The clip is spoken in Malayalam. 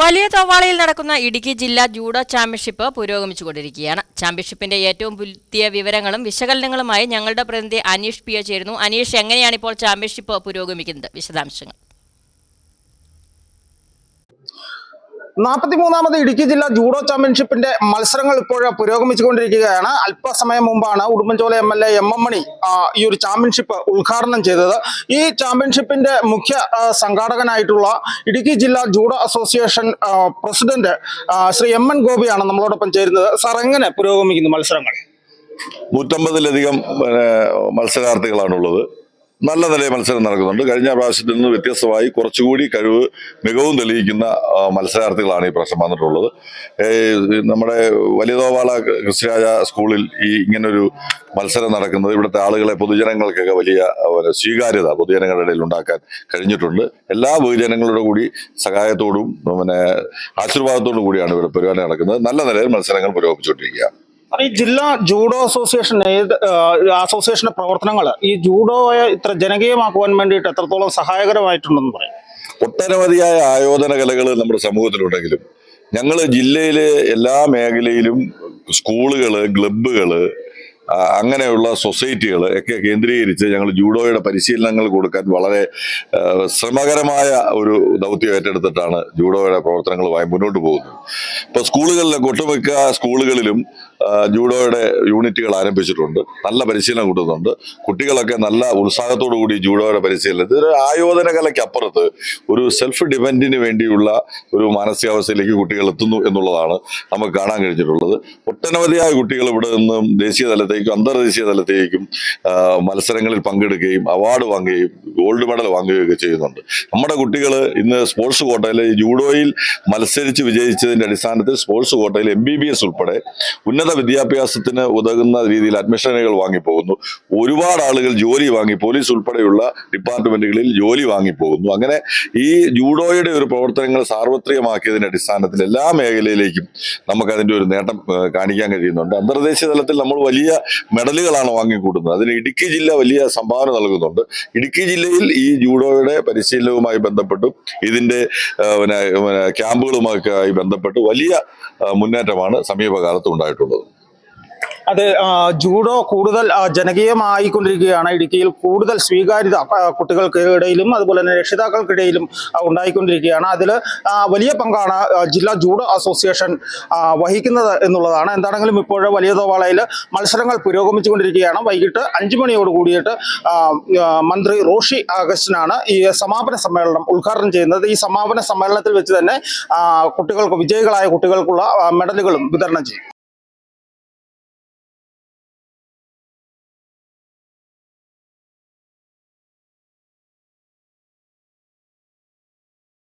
വലിയ തോവാളയിൽ നടക്കുന്ന ഇടുക്കി ജില്ലാ ജൂഡോ ചാമ്പ്യൻഷിപ്പ് പുരോഗമിച്ചുകൊണ്ടിരിക്കുകയാണ്. ചാമ്പ്യൻഷിപ്പിന്റെ ഏറ്റവും പുതിയ വിവരങ്ങളും വിശകലനങ്ങളുമായി ഞങ്ങളുടെ പ്രതിനിധി അനീഷ് പി ചേരുന്നു. അനീഷ് എങ്ങനെയാണ് ഇപ്പോൾ ചാമ്പ്യൻഷിപ്പ് പുരോഗമിക്കുന്നത്? വിശദാംശങ്ങൾ. നാൽപ്പത്തിമൂന്നാമത് ഇടുക്കി ജില്ലാ ജൂഡോ ചാമ്പ്യൻഷിപ്പിന്റെ മത്സരങ്ങൾ ഇപ്പോൾ പുരോഗമിച്ചുകൊണ്ടിരിക്കുകയാണ്. അല്പസമയം മുമ്പാണ് Udumbanchola M L A M M Mani ഈ ഒരു ചാമ്പ്യൻഷിപ്പ് ഉദ്ഘാടനം ചെയ്തത്. ഈ ചാമ്പ്യൻഷിപ്പിന്റെ മുഖ്യ സംഘാടകനായിട്ടുള്ള ഇടുക്കി ജില്ലാ judo association president Shri M N ഗോപിയാണ് നമ്മളോടൊപ്പം ചേരുന്നത്. സാർ എങ്ങനെ പുരോഗമിക്കുന്നു മത്സരങ്ങൾ? നൂറ്റമ്പതിലധികം മത്സരാർത്ഥികളാണുള്ളത്. നല്ല നിലയിൽ മത്സരം നടക്കുന്നുണ്ട്. കഴിഞ്ഞ പ്രാവശ്യത്തിൽ നിന്ന് വ്യത്യസ്തമായി കുറച്ചുകൂടി കഴിവ് മികവും തെളിയിക്കുന്ന മത്സരാർത്ഥികളാണ് ഈ പ്രാവശ്യം വന്നിട്ടുള്ളത്. നമ്മുടെ വലിയതോവാള കൃഷിരാജ സ്കൂളിൽ ഈ ഇങ്ങനൊരു മത്സരം നടക്കുന്നത് ഇവിടുത്തെ ആളുകളെ പൊതുജനങ്ങൾക്കൊക്കെ വലിയ സ്വീകാര്യത പൊതുജനങ്ങളുടെ ഇടയിൽ ഉണ്ടാക്കാൻ കഴിഞ്ഞിട്ടുണ്ട്. എല്ലാ പൊതുജനങ്ങളുടെ കൂടി സഹായത്തോടും പിന്നെ ആശീർവാദത്തോടും കൂടിയാണ് ഇവിടെ പരിപാടി നടക്കുന്നത്. നല്ല നിലയിൽ മത്സരങ്ങൾ പുരോഗമിച്ചുകൊണ്ടിരിക്കുക സാർ, ഈ ജില്ലാ ജൂഡോ അസോസിയേഷൻ ഏത് അസോസിയേഷന്റെ പ്രവർത്തനങ്ങൾ ഈ ജൂഡോയെ ഇത്ര ജനകീയമാക്കുവാൻ വേണ്ടിയിട്ട് എത്രത്തോളം സഹായകരമായിട്ടുണ്ടെന്ന് പറയാം. ഒട്ടനവധിയായ ആയോധന കലകൾ നമ്മുടെ സമൂഹത്തിലുണ്ടെങ്കിലും ഞങ്ങൾ ജില്ലയിലെ എല്ലാ മേഖലയിലും സ്കൂളുകൾ ക്ലബ്ബുകൾ ആ, അങ്ങനെയുള്ള സൊസൈറ്റികൾ ഒക്കെ കേന്ദ്രീകരിച്ച് ഞങ്ങൾ ജൂഡോയുടെ പരിശീലനങ്ങൾ കൊടുക്കാൻ വളരെ ശ്രമകരമായ ഒരു ദൗത്യം ഏറ്റെടുത്തിട്ടാണ് ജൂഡോയുടെ പ്രവർത്തനങ്ങളുമായി മുന്നോട്ട് പോകുന്നത്. ഇപ്പോൾ സ്കൂളുകളിലൊക്കെ ഒട്ടുമിക്ക സ്കൂളുകളിലും ജൂഡോയുടെ യൂണിറ്റുകൾ ആരംഭിച്ചിട്ടുണ്ട്. നല്ല പരിശീലനം കൊടുക്കുന്നുണ്ട്. കുട്ടികളൊക്കെ നല്ല ഉത്സാഹത്തോടു കൂടി ജൂഡോയുടെ പരിശീലനം ഇതൊരു ആയോധന കലയ്ക്കപ്പുറത്ത് ഒരു സെൽഫ് ഡിപെൻഡിന് വേണ്ടിയുള്ള ഒരു മാനസികാവസ്ഥയിലേക്ക് കുട്ടികൾ എത്തുന്നു എന്നുള്ളതാണ് നമുക്ക് കാണാൻ കഴിഞ്ഞിട്ടുള്ളത്. ഒട്ടനവധിയായ കുട്ടികൾ ഇവിടെ നിന്നും ദേശീയ തലത്തേക്കും അന്തർദേശീയ തലത്തേക്കും മത്സരങ്ങളിൽ പങ്കെടുക്കുകയും അവാർഡ് വാങ്ങുകയും ഗോൾഡ് മെഡൽ വാങ്ങുകയൊക്കെ ചെയ്യുന്നുണ്ട്. നമ്മുടെ കുട്ടികൾ ഇന്ന് സ്പോർട്സ് കോട്ടയിൽ ജൂഡോയിൽ മത്സരിച്ച് വിജയിച്ചതിന്റെ അടിസ്ഥാനത്തിൽ സ്പോർട്സ് കോട്ടയിൽ എം ബി ബി എസ് ഉൾപ്പെടെ ഉന്നത വിദ്യാഭ്യാസത്തിന് ഉതകുന്ന രീതിയിൽ അഡ്മിഷനുകൾ വാങ്ങിപ്പോകുന്നു. ഒരുപാട് ആളുകൾ ജോലി വാങ്ങി പോലീസ് ഉൾപ്പെടെയുള്ള ഡിപ്പാർട്ട്മെന്റുകളിൽ ജോലി വാങ്ങിപ്പോകുന്നു. അങ്ങനെ ഈ ജൂഡോയുടെ ഒരു പ്രവർത്തനങ്ങൾ സാർവത്രികമാക്കിയതിന്റെ അടിസ്ഥാനത്തിൽ എല്ലാ മേഖലയിലേക്കും നമുക്കതിന്റെ ഒരു നേട്ടം കാണിക്കാൻ കഴിയുന്നുണ്ട്. അന്തർദേശീയ തലത്തിൽ നമ്മൾ വലിയ മെഡലുകളാണ് വാങ്ങിക്കൂട്ടുന്നത്. അതിന് ഇടുക്കി ജില്ല വലിയ സംഭാവന നൽകുന്നുണ്ട്. ഇടുക്കി ജില്ലയിൽ ഈ ജൂഡോയുടെ പരിശീലനവുമായി ബന്ധപ്പെട്ടും ഇതിന്റെ പിന്നെ ക്യാമ്പുകളുമൊക്കെ ആയി ബന്ധപ്പെട്ട് വലിയ മുന്നേറ്റമാണ് സമീപകാലത്ത് ഉണ്ടായിട്ടുള്ളത്. അത് ജൂഡോ കൂടുതൽ ജനകീയമായിക്കൊണ്ടിരിക്കുകയാണ്. ഇടുക്കിയിൽ കൂടുതൽ സ്വീകാര്യത കുട്ടികൾക്കിടയിലും അതുപോലെ തന്നെ രക്ഷിതാക്കൾക്കിടയിലും ഉണ്ടായിക്കൊണ്ടിരിക്കുകയാണ്. അതിൽ വലിയ പങ്കാണ് ജില്ലാ ജൂഡോ അസോസിയേഷൻ വഹിക്കുന്നത് എന്നുള്ളതാണ്. എന്താണെങ്കിലും ഇപ്പോൾ വലിയ തോവാളയിൽ മത്സരങ്ങൾ പുരോഗമിച്ചുകൊണ്ടിരിക്കുകയാണ്. വൈകിട്ട് അഞ്ചു മണിയോട് കൂടിയിട്ട് മന്ത്രി റോഷി അഗസ്റ്റിനാണ് ഈ സമാപന സമ്മേളനം ഉദ്ഘാടനം ചെയ്യുന്നത്. ഈ സമാപന സമ്മേളനത്തിൽ വെച്ച് തന്നെ കുട്ടികൾക്ക് വിജയികളായ കുട്ടികൾക്കുള്ള മെഡലുകളും വിതരണം ചെയ്യും.